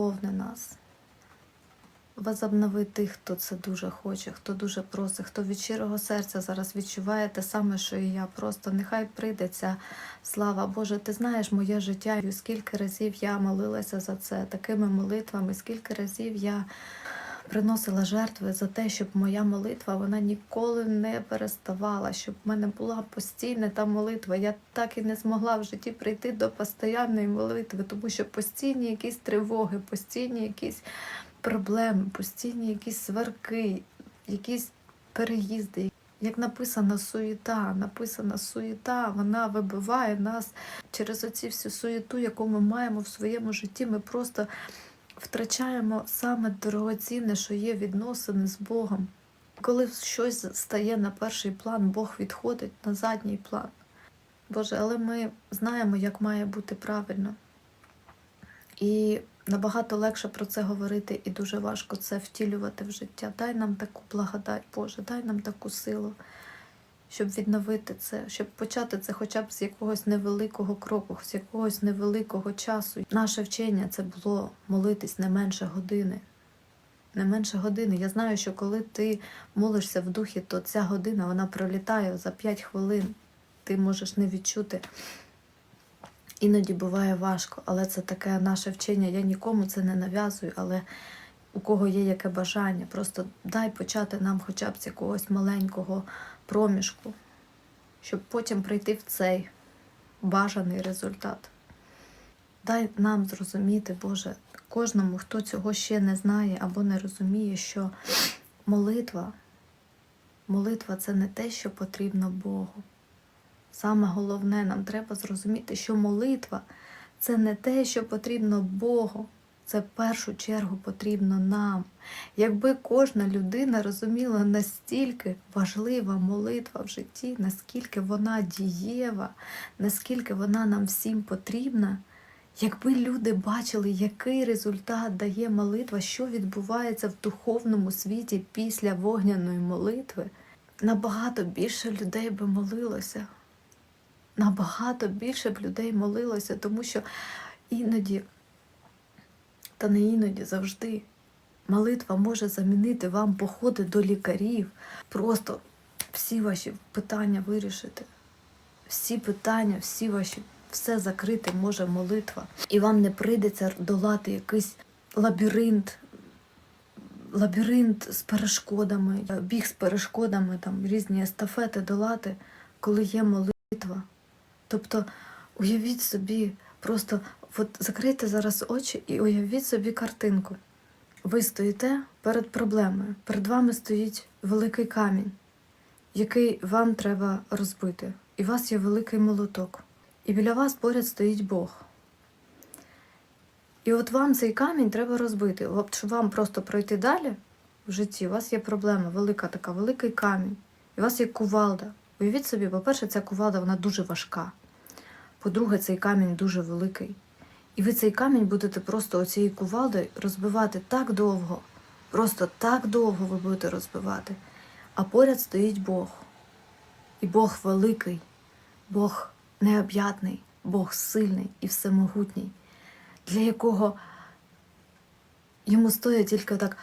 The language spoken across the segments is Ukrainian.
повне нас. Возобнови тих, хто це дуже хоче, хто дуже просить, хто від щирого серця зараз відчуває те саме, що і я. Просто нехай прийде ця слава. Боже, ти знаєш моє життя. І Скільки разів я молилася за це такими молитвами, скільки разів я приносила жертви за те, щоб моя молитва вона ніколи не переставала, щоб в мене була постійна та молитва. Я так і не змогла в житті прийти до постійної молитви, тому що постійні якісь тривоги, постійні якісь проблеми, постійні якісь сварки, якісь переїзди. Як написано суєта, написана суєта, вона вибиває нас через оці всю суєту, яку ми маємо в своєму житті. Ми просто втрачаємо саме дорогоцінне, що є відносини з Богом. Коли щось стає на перший план, Бог відходить на задній план. Боже, але ми знаємо, як має бути правильно. І набагато легше про це говорити, і дуже важко це втілювати в життя. Дай нам таку благодать, Боже, дай нам таку силу, щоб відновити це, щоб почати це хоча б з якогось невеликого кроку, з якогось невеликого часу. Наше вчення це було молитись не менше години. Не менше години. Я знаю, що коли ти молишся в духі, то ця година вона пролітає за 5 хвилин. Ти можеш не відчути. Іноді буває важко, але це таке наше вчення. Я нікому це не нав'язую, але у кого є яке бажання, просто дай почати нам хоча б з якогось маленького проміжку, щоб потім прийти в цей бажаний результат. Дай нам зрозуміти, Боже, кожному, хто цього ще не знає або не розуміє, що молитва, молитва це не те, що потрібно Богу. Саме головне, нам треба зрозуміти, що молитва це не те, що потрібно Богу, це в першу чергу потрібно нам. Якби кожна людина розуміла настільки важлива молитва в житті, наскільки вона дієва, наскільки вона нам всім потрібна, якби люди бачили, який результат дає молитва, що відбувається в духовному світі після вогняної молитви, набагато більше людей би молилося набагато більше б людей молилося, тому що іноді, та не іноді завжди, молитва може замінити вам походи до лікарів, просто всі ваші питання вирішити. Всі питання, всі ваші, все закрити може молитва. І вам не прийдеться долати якийсь лабіринт, лабіринт з перешкодами, біг з перешкодами, там різні естафети долати, коли є молитва. Тобто уявіть собі, просто от закрийте зараз очі і уявіть собі картинку. Ви стоїте перед проблемою, перед вами стоїть великий камінь, який вам треба розбити. І у вас є великий молоток. І біля вас поряд стоїть Бог. І от вам цей камінь треба розбити. От щоб вам просто пройти далі в житті, у вас є проблема, велика така, великий камінь. І у вас є кувалда. Уявіть собі, по-перше, ця кувалда вона дуже важка. По-друге, цей камінь дуже великий. І ви цей камінь будете просто оцією кувалдою розбивати так довго, просто так довго ви будете розбивати. А поряд стоїть Бог. І Бог великий, Бог необ'ятний, Бог сильний і всемогутній, для якого йому стоїть тільки так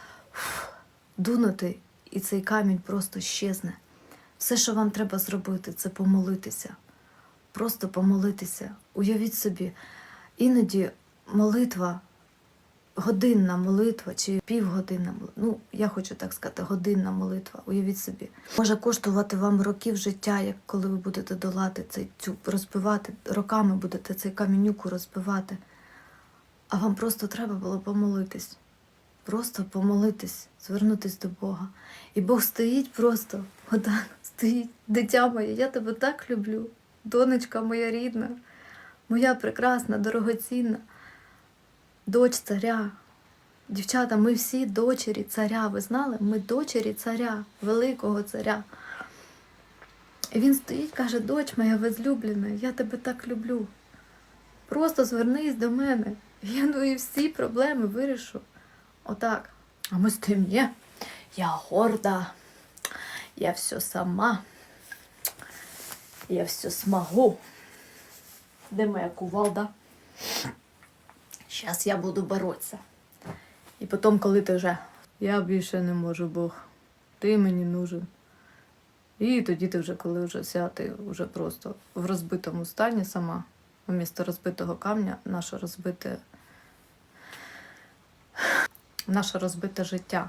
дунути, і цей камінь просто щезне. Все, що вам треба зробити, це помолитися просто помолитися. Уявіть собі, іноді молитва, годинна молитва чи півгодинна ну я хочу так сказати, годинна молитва, уявіть собі, може коштувати вам років життя, як коли ви будете долати цей цю розбивати, роками будете цей камінюку розбивати. А вам просто треба було помолитись. Просто помолитись, звернутись до Бога. І Бог стоїть просто, отак, стоїть, дитя моє, я тебе так люблю донечка моя рідна, моя прекрасна, дорогоцінна, доч царя. Дівчата, ми всі дочері царя. Ви знали? Ми дочері царя, великого царя. І він стоїть, каже, доч моя возлюблена, я тебе так люблю. Просто звернись до мене. Я твої всі проблеми вирішу. Отак. А ми стоїмо, ні, я горда, я все сама. Я все смогу. Де моя кувалда? Сейчас я буду бороться. І потім, коли ти вже я більше не можу, Бог, ти мені нужен. І тоді ти вже, коли вже вся ти вже просто в розбитому стані сама, вмісто розбитого камня, наше розбите, наше розбите життя.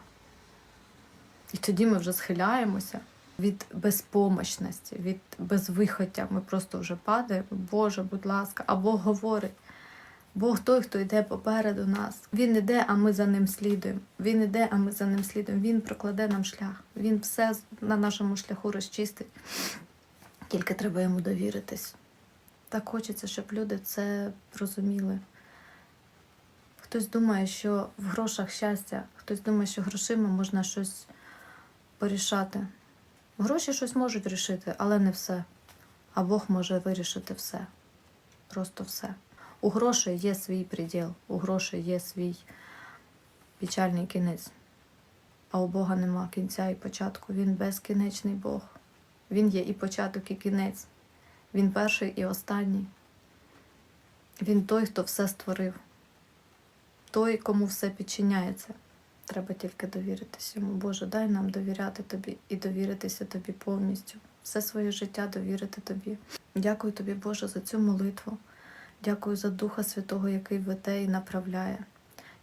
І тоді ми вже схиляємося від безпомощності, від безвиходя. Ми просто вже падаємо. Боже, будь ласка, а Бог говорить. Бог той, хто йде попереду нас. Він іде, а ми за ним слідуємо. Він іде, а ми за ним слідуємо. Він прокладе нам шлях. Він все на нашому шляху розчистить. Тільки треба йому довіритись. Так хочеться, щоб люди це розуміли. Хтось думає, що в грошах щастя, хтось думає, що грошима можна щось порішати. Гроші щось можуть рішити, але не все. А Бог може вирішити все. Просто все. У грошей є свій приділ, у грошей є свій печальний кінець. А у Бога нема кінця і початку. Він безкінечний Бог. Він є і початок, і кінець. Він перший і останній. Він той, хто все створив, той, кому все підчиняється. Треба тільки довіритися йому. Боже, дай нам довіряти тобі і довіритися тобі повністю. Все своє життя довірити тобі. Дякую тобі, Боже, за цю молитву. Дякую за Духа Святого, який веде і направляє.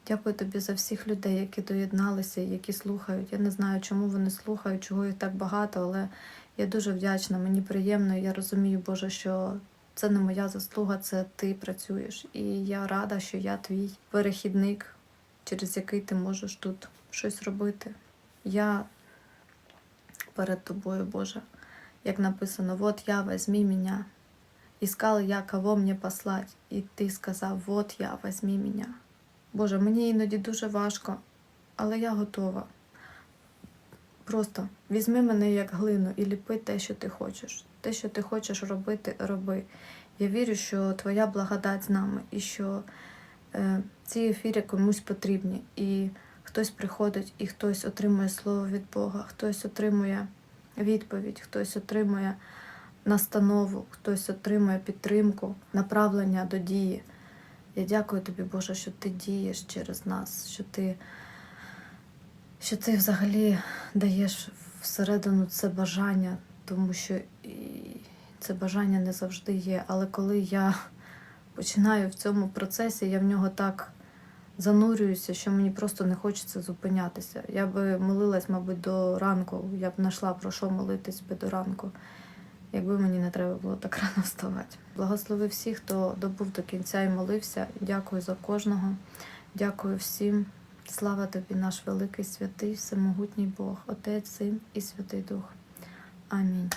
Дякую тобі за всіх людей, які доєдналися, які слухають. Я не знаю, чому вони слухають, чого їх так багато, але я дуже вдячна. Мені приємно. Я розумію, Боже, що це не моя заслуга, це ти працюєш. І я рада, що я твій перехідник, через який ти можеш тут щось робити. Я перед тобою, Боже, як написано, вот я, возьми меня. Искал я, кого мені послать, і ти сказав, вот я, возьми меня. Боже, мені іноді дуже важко, але я готова. Просто візьми мене як глину і ліпи те, що ти хочеш. Те, що ти хочеш робити, роби. Я вірю, що твоя благодать з нами і що ці ефіри комусь потрібні. І хтось приходить, і хтось отримує слово від Бога, хтось отримує відповідь, хтось отримує настанову, хтось отримує підтримку, направлення до дії. Я дякую тобі, Боже, що ти дієш через нас, що ти, що ти взагалі даєш всередину це бажання, тому що це бажання не завжди є. Але коли я починаю в цьому процесі, я в нього так занурююся, що мені просто не хочеться зупинятися. Я би молилась, мабуть, до ранку. Я б знайшла про що молитись би до ранку, якби мені не треба було так рано вставати. Благослови всіх, хто добув до кінця і молився. Дякую за кожного. Дякую всім. Слава тобі, наш великий святий, всемогутній Бог, Отець, Син і Святий Дух. Амінь.